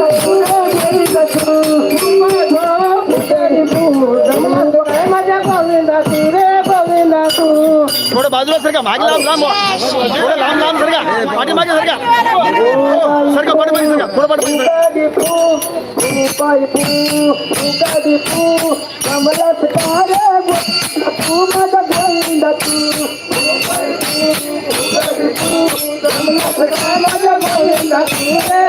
थोड़ा बाजूला सरका मागे लांब लांब थोडं लांब लांब सरका मागे मागे सरका सरका पाठी मागे सरका थोडं पाठी सरका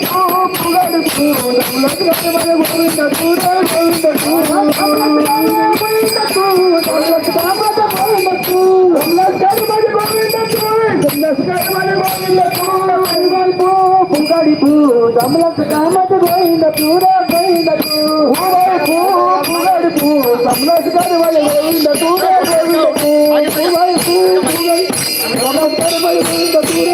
పుగడుపు పుగడుపు గోవింద గోవింద గోవింద పుగడిపు దమ్ములకు కామత గోవింద పూర గోవింద పూరపు పుగడుపు దమ్ములకు గడవల గోవింద పూర గోవింద పూరపు పుగడుపు దమ్ములకు గడవల గోవింద పూర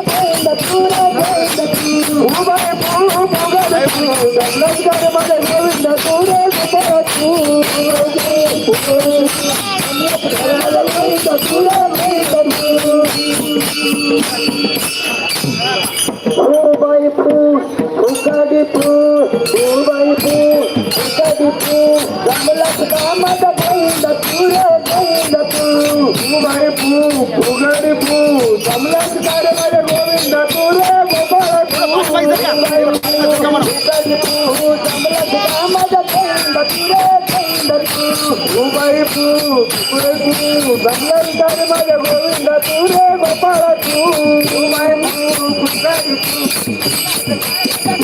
ಕುರಕು ಗಂಗಂತನ ಮಗ ಗೋವಿಂದ ತೂರೇ ಗೋಪಾಲಕು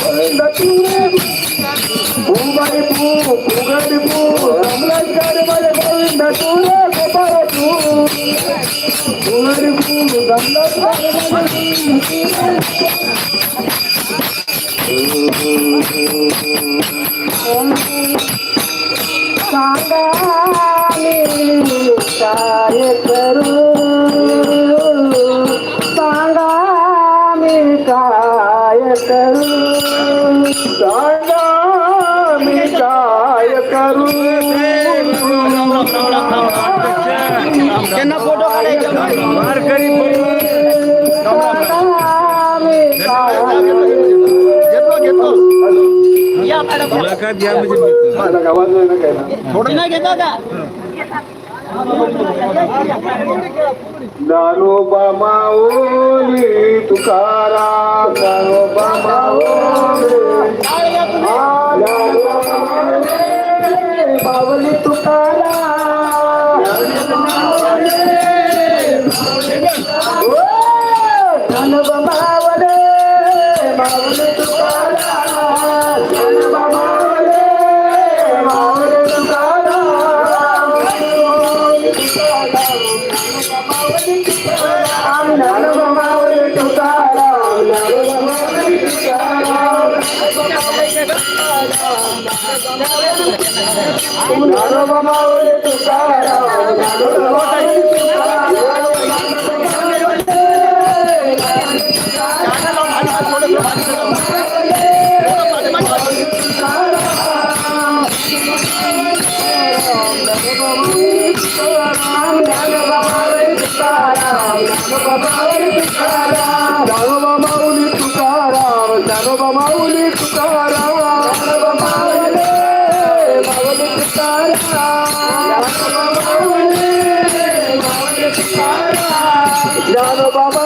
ಗೋವಿಂದ ತೂರೇ ಹೂಮರಿಪು ಕುಗಡಿಪು ಗಂಗಂತನ ਕਰੂ ਦਾ ਮਿਲ ਕਾਇ ਕਰੂ ਦਾ ਮਿਲ ਕਾਇ ਕਰੂ ਕਿੰਨਾ ਫੋਟੋ ਕਢਾਈ ਮਾਰ ਗਈ ਨੌਰਾ ਮਿਲ ज्ञानोबा माऊली Tukaram Tukaram, Dharma Mauli Tukaram, Dharma Mauli Tukaram. জানো বাবা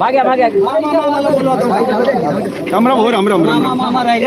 मागे मागे राम राम राम राम